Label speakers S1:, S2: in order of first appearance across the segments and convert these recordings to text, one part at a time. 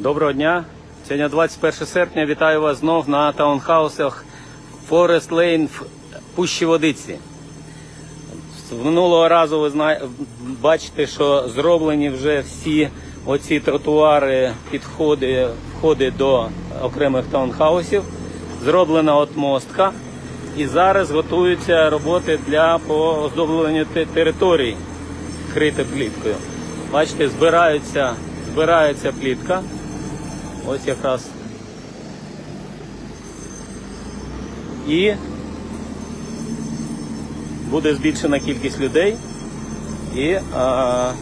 S1: Доброго дня. Сьогодні 21 серпня. Вітаю вас знов на таунхаусах Forest Lane в Пущі Водиці. З Минулого разу ви зна... бачите, що зроблені вже всі оці тротуари, підходи, входи до окремих таунхаусів. Зроблена от мостка. І зараз готуються роботи для по оздобленню те- територій вкрите пліткою. Бачите, збираються, збирається плітка. Ось якраз. І буде збільшена кількість людей. І а,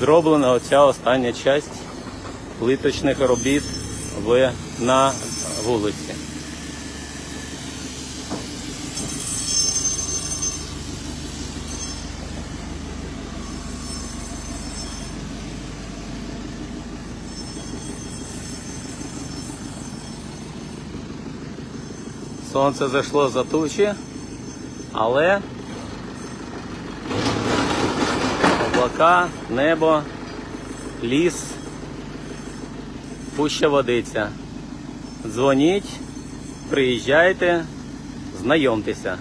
S1: зроблена оця остання часть плиточних робіт в, на вулиці. Сонце зайшло за тучі, але облака, небо, ліс, пуща водиця. Дзвоніть, приїжджайте, знайомтеся.